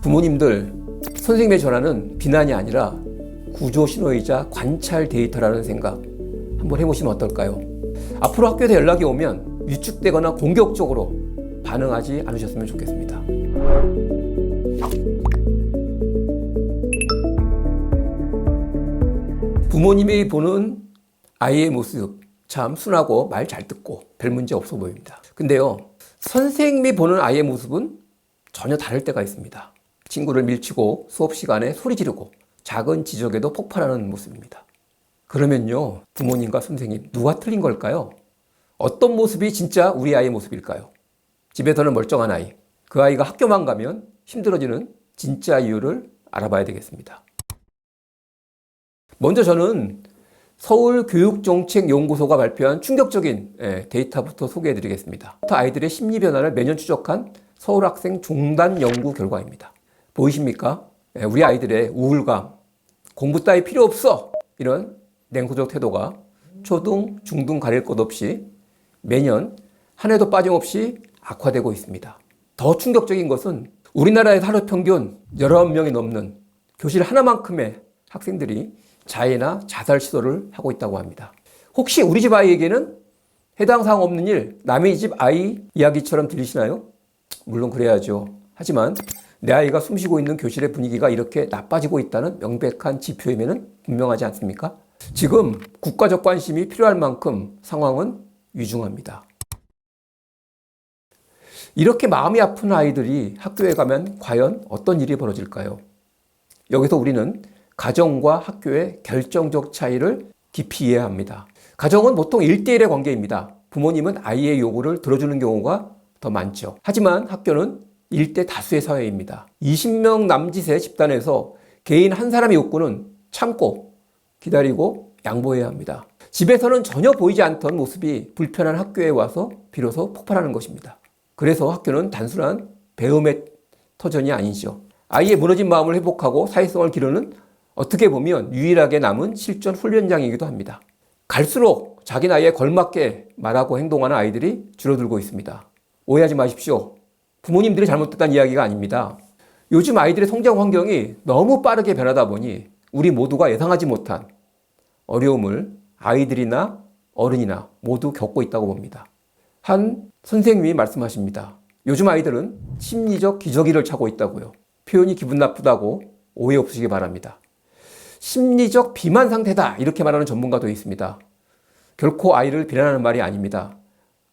부모님들, 선생님의 전화는 비난이 아니라 구조 신호이자 관찰 데이터라는 생각 한번 해보시면 어떨까요? 앞으로 학교에서 연락이 오면 위축되거나 공격적으로 반응하지 않으셨으면 좋겠습니다. 부모님이 보는 아이의 모습 참 순하고 말 잘 듣고 별 문제 없어 보입니다. 근데요, 선생님이 보는 아이의 모습은 전혀 다를 때가 있습니다. 친구를 밀치고 수업 시간에 소리 지르고 작은 지적에도 폭발하는 모습입니다. 그러면요, 부모님과 선생님 누가 틀린 걸까요? 어떤 모습이 진짜 우리 아이의 모습일까요? 집에서는 멀쩡한 아이, 그 아이가 학교만 가면 힘들어지는 진짜 이유를 알아봐야 되겠습니다. 먼저 저는 서울교육정책연구소가 발표한 충격적인 예, 데이터부터 소개해 드리겠습니다. 아이들의 심리 변화를 매년 추적한 서울학생 종단 연구 결과입니다. 보이십니까? 예, 우리 아이들의 우울감, 공부 따위 필요 없어! 이런 냉소적 태도가 초등, 중등 가릴 것 없이 매년 한 해도 빠짐없이 악화되고 있습니다. 더 충격적인 것은 우리나라의 하루 평균 19명이 넘는 교실 하나만큼의 학생들이 자해나 자살 시도를 하고 있다고 합니다. 혹시 우리 집 아이에게는 해당 사항 없는 일, 남의 집 아이 이야기처럼 들리시나요? 물론 그래야죠. 하지만 내 아이가 숨쉬고 있는 교실의 분위기가 이렇게 나빠지고 있다는 명백한 지표임에는 분명하지 않습니까? 지금 국가적 관심이 필요할 만큼 상황은 위중합니다. 이렇게 마음이 아픈 아이들이 학교에 가면 과연 어떤 일이 벌어질까요? 여기서 우리는 가정과 학교의 결정적 차이를 깊이 이해해야 합니다. 가정은 보통 1대1의 관계입니다. 부모님은 아이의 요구를 들어주는 경우가 더 많죠. 하지만 학교는 1대 다수의 사회입니다. 20명 남짓의 집단에서 개인 한 사람의 욕구는 참고 기다리고 양보해야 합니다. 집에서는 전혀 보이지 않던 모습이 불편한 학교에 와서 비로소 폭발하는 것입니다. 그래서 학교는 단순한 배움의 터전이 아니죠. 아이의 무너진 마음을 회복하고 사회성을 기르는 어떻게 보면 유일하게 남은 실전 훈련장이기도 합니다. 갈수록 자기 나이에 걸맞게 말하고 행동하는 아이들이 줄어들고 있습니다. 오해하지 마십시오. 부모님들이 잘못됐다는 이야기가 아닙니다. 요즘 아이들의 성장 환경이 너무 빠르게 변하다 보니 우리 모두가 예상하지 못한 어려움을 아이들이나 어른이나 모두 겪고 있다고 봅니다. 한 선생님이 말씀하십니다. 요즘 아이들은 심리적 기저귀를 차고 있다고요. 표현이 기분 나쁘다고 오해 없으시기 바랍니다. 심리적 비만 상태다 이렇게 말하는 전문가도 있습니다. 결코 아이를 비난하는 말이 아닙니다.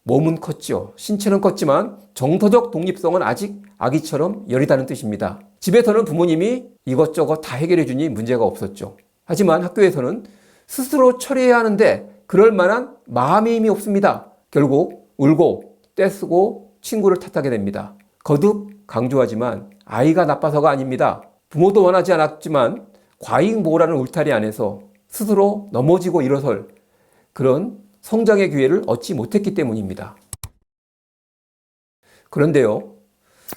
몸은 컸죠. 신체는 컸지만 정서적 독립성은 아직 아기처럼 여리다는 뜻입니다. 집에서는 부모님이 이것저것 다 해결해 주니 문제가 없었죠. 하지만 학교에서는 스스로 처리해야 하는데 그럴 만한 마음의 힘이 없습니다. 결국 울고 떼쓰고 친구를 탓하게 됩니다. 거듭 강조하지만 아이가 나빠서가 아닙니다. 부모도 원하지 않았지만 과잉 보호라는 울타리 안에서 스스로 넘어지고 일어설 그런 성장의 기회를 얻지 못했기 때문입니다. 그런데요,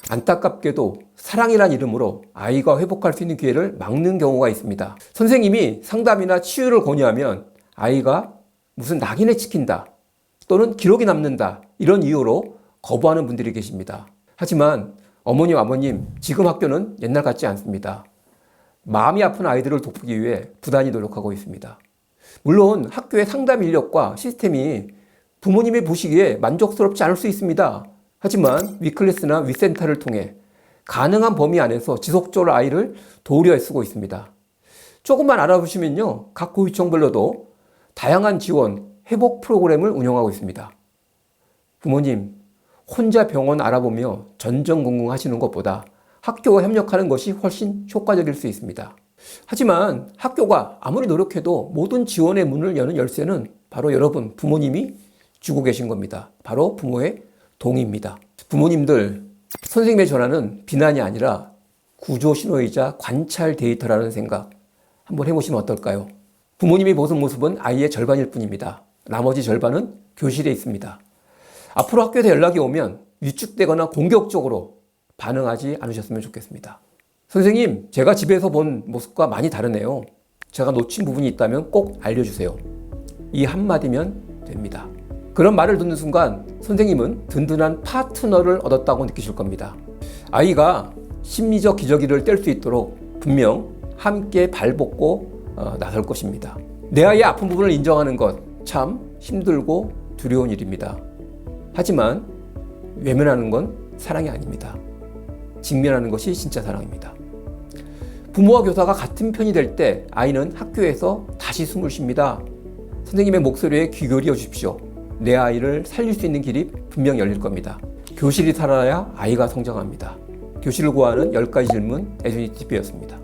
안타깝게도 사랑이란 이름으로 아이가 회복할 수 있는 기회를 막는 경우가 있습니다. 선생님이 상담이나 치유를 권유하면 아이가 무슨 낙인에 찍힌다 또는 기록이 남는다 이런 이유로 거부하는 분들이 계십니다. 하지만 어머님, 아버님, 지금 학교는 옛날 같지 않습니다. 마음이 아픈 아이들을 돕기 위해 부단히 노력하고 있습니다. 물론 학교의 상담 인력과 시스템이 부모님이 보시기에 만족스럽지 않을 수 있습니다. 하지만 위클래스나 위센터를 통해 가능한 범위 안에서 지속적으로 아이를 도우려 애쓰고 있습니다. 조금만 알아보시면요. 각 고유청별로도 다양한 지원, 회복 프로그램을 운영하고 있습니다. 부모님, 혼자 병원 알아보며 전전긍긍 하시는 것보다 학교와 협력하는 것이 훨씬 효과적일 수 있습니다. 하지만 학교가 아무리 노력해도 모든 지원의 문을 여는 열쇠는 바로 여러분 부모님이 주고 계신 겁니다. 바로 부모의 동의입니다. 부모님들, 선생님의 전화는 비난이 아니라 구조 신호이자 관찰 데이터라는 생각 한번 해보시면 어떨까요? 부모님이 보는 모습은 아이의 절반일 뿐입니다. 나머지 절반은 교실에 있습니다. 앞으로 학교에서 연락이 오면 위축되거나 공격적으로 반응하지 않으셨으면 좋겠습니다. 선생님, 제가 집에서 본 모습과 많이 다르네요. 제가 놓친 부분이 있다면 꼭 알려주세요. 이 한마디면 됩니다. 그런 말을 듣는 순간 선생님은 든든한 파트너를 얻었다고 느끼실 겁니다. 아이가 심리적 기저귀를 뗄 수 있도록 분명 함께 발벗고 어, 나설 것입니다. 내 아이의 아픈 부분을 인정하는 것 참 힘들고 두려운 일입니다. 하지만 외면하는 건 사랑이 아닙니다. 직면하는 것이 진짜 사랑입니다. 부모와 교사가 같은 편이 될 때 아이는 학교에서 다시 숨을 쉽니다. 선생님의 목소리에 귀 기울여 주십시오. 내 아이를 살릴 수 있는 길이 분명 열릴 겁니다. 교실이 살아야 아이가 성장합니다. 교실을 구하는 10가지 질문 에듀니티비였습니다.